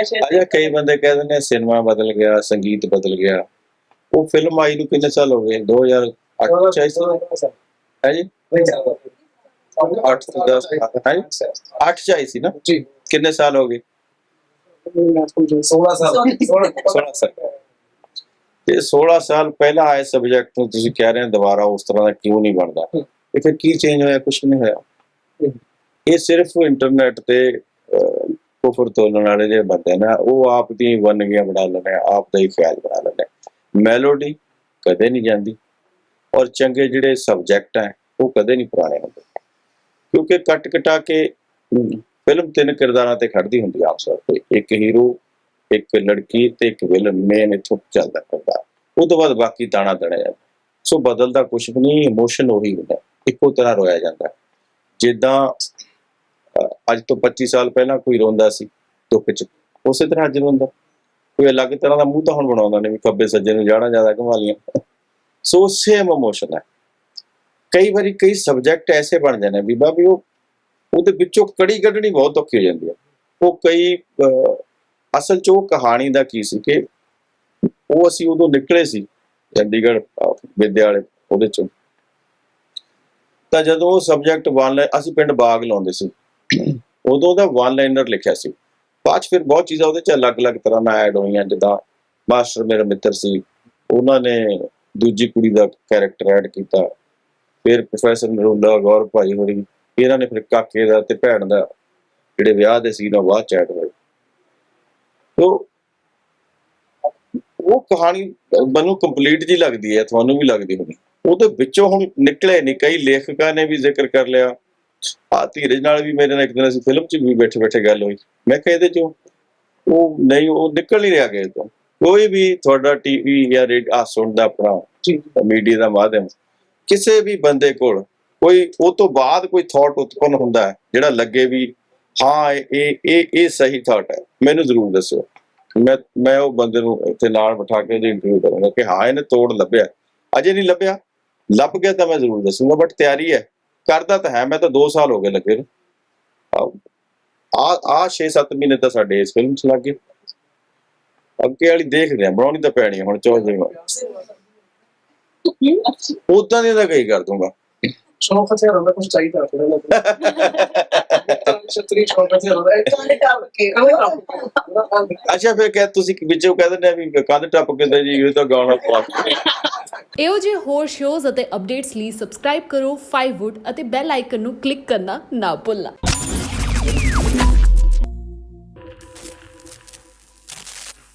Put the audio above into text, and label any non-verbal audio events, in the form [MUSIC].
ਅਜਾ ਕਈ ਬੰਦੇ ਕਹਿੰਦੇ ਨੇ ਸਿਨੇਮਾ ਬਦਲ ਗਿਆ ਸੰਗੀਤ ਬਦਲ ਗਿਆ। ਉਹ ਫਿਲਮ ਆਈ ਨੂੰ ਕਿੰਨੇ ਸਾਲ ਹੋ ਗਏ? 2008 ਚ ਆਈ ਸੀ ਹੈ ਜੀ? 8 ਤੋਂ 10 ਹੈ 8 ਚ ਆਈ ਸੀ ਨਾ? ਜੀ। ਕਿੰਨੇ ਸਾਲ ਹੋ ਗਏ? 16 ਸਾਲ। 16 ਸਾਲ। ਤੇ 16 ਸਾਲ ਪਹਿਲਾਂ ਆਏ ਸਬਜੈਕਟ ਨੂੰ ਤੁਸੀਂ ਕਹਿ ਰਹੇ ਹੋ ਦੁਬਾਰਾ ਉਸ ਤਰ੍ਹਾਂ ਦਾ ਕਿਉਂ ਨਹੀਂ ਬਣਦਾ? ਇਹ ਫਿਰ ਕੀ ਚੇਂਜ ਹੋਇਆ? ਕੁਝ ਨਹੀਂ ਹੋਇਆ। ਇਹ ਸਿਰਫ ਇੰਟਰਨੈਟ ਤੇ ਕੁਫਰ ਤੋਲਣ ਵਾਲੇ ਜਿਹੜੇ ਬੰਦੇ ਨੇ, ਉਹ ਆਪ ਦੀ ਵੰਨਗੀਆਂ ਬਣਾ ਲੈਂਦੇ ਆਪ ਦਾ ਹੀ ਖਿਆਲ ਬਣਾ ਲੈਂਦੇ ਮੈਲੋਡੀ ਕਦੇ ਨਹੀਂ ਜਾਂਦੀ ਔਰ ਚੰਗੇ ਜਿਹੜੇ ਸਬਜੈਕਟ ਹੈ ਉਹ ਕਦੇ ਨਹੀਂ ਪੁਰਾਣੇ ਹੁੰਦੇ। ਕਿਉਂਕਿ ਕੱਟ ਕਟਾ ਕੇ ਫਿਲਮ ਤਿੰਨ ਕਿਰਦਾਰਾਂ ਤੇ ਖੜਦੀ ਹੁੰਦੀ ਆਮ ਤੌਰ ਤੇ। ਇੱਕ ਹੀਰੋ ਇੱਕ ਲੜਕੀ ਤੇ ਇੱਕ ਵਿਲਨ ਮੇਨ ਇੱਥੋਂ ਚੱਲਦਾ ਕਰਦਾ ਉਹ ਤੋਂ ਬਾਅਦ ਬਾਕੀ ਤਾਣਾ ਤਣਿਆ ਜਾਂਦਾ ਸੋ ਬਦਲਦਾ ਕੁਝ ਵੀ ਨਹੀਂ ਇਮੋਸ਼ਨ ਉਹੀ ਹੁੰਦਾ। ਇੱਕੋ ਤਰ੍ਹਾਂ ਰੋਇਆ ਜਾਂਦਾ। ਜਿੱਦਾਂ ਅੱਜ ਤੋਂ 25 ਸਾਲ ਪਹਿਲਾਂ ਕੋਈ ਰੋਂਦਾ ਸੀ ਦੁੱਖ ਚ ਉਸੇ ਤਰ੍ਹਾਂ ਅੱਜ ਰੋਂਦਾ। ਕੋਈ ਅਲੱਗ ਤਰ੍ਹਾਂ ਦਾ ਮੂੰਹ ਤਾਂ ਹੁਣ ਬਣਾਉਂਦਾ ਨਹੀਂ ਵੀ ਖੱਬੇ ਸੱਜੇ ਨੂੰ ਜਾਣਾ ਜ਼ਿਆਦਾ ਘੁਮਾ ਲੀਆਂ ਸੋ ਸੇਮ ਇਮੋਸ਼ਨ ਹੈ। ਕਈ ਵਾਰੀ ਕਈ ਸਬਜੈਕਟ ਐਸੇ ਬਣ ਜਾਂਦੇ ਨੇ ਵੀ ਉਹ ਉਹਦੇ ਵਿੱਚੋਂ ਕੜੀ ਕੱਢਣੀ ਬਹੁਤ ਔਖੀ ਹੋ ਜਾਂਦੀ ਹੈ। ਉਹ ਕਈ ਅਹ, ਅਸਲ 'ਚ ਉਹ ਕਹਾਣੀ ਦਾ ਕੀ ਸੀ ਕਿ ਉਹ ਅਸੀਂ ਉਦੋਂ ਨਿਕਲੇ ਸੀ ਚੰਡੀਗੜ੍ਹ ਅਹ, ਵਿਦਿਆ ਵਾਲੇ ਉਹਦੇ ਚੋਂ। ਤਾਂ ਜਦੋਂ ਉਹ ਸਬਜੈਕਟ ਬਣ ਲੈ ਅਸੀਂ ਪਿੰਡ ਬਾਗ ਲਾਉਂਦੇ ਸੀ। ਉਦੋਂ ਦਾ ਵਨ ਲਾਈਨਰ ਲਿਖਿਆ ਸੀ। ਬਾਅਦ 'ਚ ਫਿਰ ਬਹੁਤ ਚੀਜ਼ਾਂ ਉਹਦੇ ਚ ਅਲੱਗ-ਅਲੱਗ ਤਰ੍ਹਾਂ ਨਾਲ ਐਡ ਹੋਈਆਂ, ਜਿੱਦਾਂ ਮਾਸਟਰ ਮੇਰਾ ਮਿੱਤਰ ਸੀ, ਉਹਨਾਂ ਨੇ ਦੂਜੀ ਕੁੜੀ ਦਾ ਕੈਰੈਕਟਰ ਐਡ ਕੀਤਾ। ਫਿਰ ਪ੍ਰੋਫੈਸਰ ਨਰੂਲਾ ਗੌਰ ਭਾਈ ਹੋਰੀ, ਇਹਨਾਂ ਨੇ ਫਿਰ ਕਾਕੇ ਦਾ ਤੇ ਭੈਣ ਦਾ ਜਿਹੜੇ ਵਿਆਹ ਦੇ ਸੀ ਨਾ ਬਾਅਦ ਚ ਐਡ ਹੋਏ। ਤੋ ਉਹ ਕਹਾਣੀ ਮੈਨੂੰ ਕੰਪਲੀਟ ਜੀ ਲੱਗਦੀ ਹੈ, ਤੁਹਾਨੂੰ ਵੀ ਲੱਗਦੀ ਹੋਣੀ। ਉਹਦੇ ਵਿੱਚੋਂ ਹੁਣ ਨਿਕਲੇ ਨਹੀਂ ਕਈ ਲੇਖਕਾਂ ਨੇ ਵੀ ਜ਼ਿਕਰ ਕਰ ਲਿਆ। ਆ ਧੀਰਜ ਨਾਲ ਵੀ ਮੇਰੇ ਨਾਲ ਇੱਕ ਦਿਨ ਅਸੀਂ ਫਿਲਮ 'ਚ ਵੀ ਬੈਠੇ ਬੈਠੇ ਗੱਲ ਹੋਈ। ਮੈਂ ਕਿਹਾ ਇਹਦੇ ਚੋਂ ਉਹ ਨਹੀਂ ਉਹ ਨਿਕਲ ਨਹੀਂ ਰਿਹਾ ਕਿਸੇ ਤੋਂ। ਕੋਈ ਵੀ ਤੁਹਾਡਾ ਟੀਵੀ ਜਾਂ ਰੇਡ ਆ ਸੁਣਦਾ ਆਪਣਾ ਮੀਡੀਆ ਦਾ ਮਾਧਿਅਮ। ਕਿਸੇ ਵੀ ਬੰਦੇ ਕੋਲ ਕੋਈ ਉਹ ਤੋਂ ਬਾਅਦ ਕੋਈ ਥਾਟ ਉਤਪੰਨ ਹੁੰਦਾ ਹੈ ਜਿਹੜਾ ਲੱਗੇ ਵੀ ਹਾਂ ਇਹ ਇਹ ਇਹ ਸਹੀ ਥਾਟ ਹੈ। ਮੈਨੂੰ ਜ਼ਰੂਰ ਦੱਸੋ ਮੈਂ ਮੈਂ ਉਹ ਬੰਦੇ ਨੂੰ ਇੱਥੇ ਨਾਲ ਬਿਠਾ ਕੇ ਉਹਦੀ ਇੰਟਰਵਿਊ ਕਰਾਂਗਾ ਕਿ ਹਾਂ ਇਹਨੇ ਤੋੜ ਲੱਭਿਆ। ਅਜੇ ਨਹੀਂ ਲੱਭਿਆ। ਲੱਭ ਗਿਆ ਤਾਂ ਮੈਂ ਜ਼ਰੂਰ ਦੱਸੂਗਾ ਬਟ ਤਿਆਰੀ ਹੈ। ਕਰਦਾ ਤਾਂ ਹੈ ਮੈਂ ਤਾਂ 2 ਸਾਲ ਹੋ ਗਏ ਲੱਗੇ ਨੂੰ। ਆ ਆ 6-7 ਮਹੀਨੇ ਤਾਂ ਸਾਡੇ ਇਸ ਫਿਲਮ 'ਚ ਲੱਗੇ। ਅੱਗੇ ਵਾਲੀ ਦੇਖਦੇ ਆ ਬਣਾਉਣੀ ਤਾਂ ਪੈਣੀ ਹੈ ਹੁਣ ਚੌਥੇ ਉਦਾਂ ਦੀ ਤਾਂ ਕਈ ਕਰ ਦੂੰਗਾ। ਸ਼ੌਂਕ ਤੇ ਹੁੰਦਾ ਕੁਝ ਚਾਹੀਦਾ ਥੋੜਾ [LAUGHS] ਛਤਰੀ ਸ਼ੌਂਕ ਤੇ ਹੁੰਦਾ ਕੰਨ ਟੱਪ ਕੇ ਅੱਛਾ, ਫਿਰ ਕਹਿ, ਤੁਸੀਂ ਵਿੱਚੋਂ ਕਹਿ ਦਿੰਦੇ ਆ ਵੀ ਕੰਧ ਟੱਪ ਕੇ ਤੇ ਜੀ, ਇਹ ਤਾਂ ਗਾਣਾ ਪਾ ਇਹੋ ਜਿਹੇ ਹੋਰ ਸ਼ੋਜ਼ ਅਤੇ ਅਪਡੇਟਸ ਲਈ ਸਬਸਕ੍ਰਾਈਬ ਕਰੋ 5wood ਅਤੇ ਬੈਲ ਆਈਕਨ ਨੂੰ ਕਲਿੱਕ ਕਰਨਾ ਨਾ ਭੁੱਲਣਾ।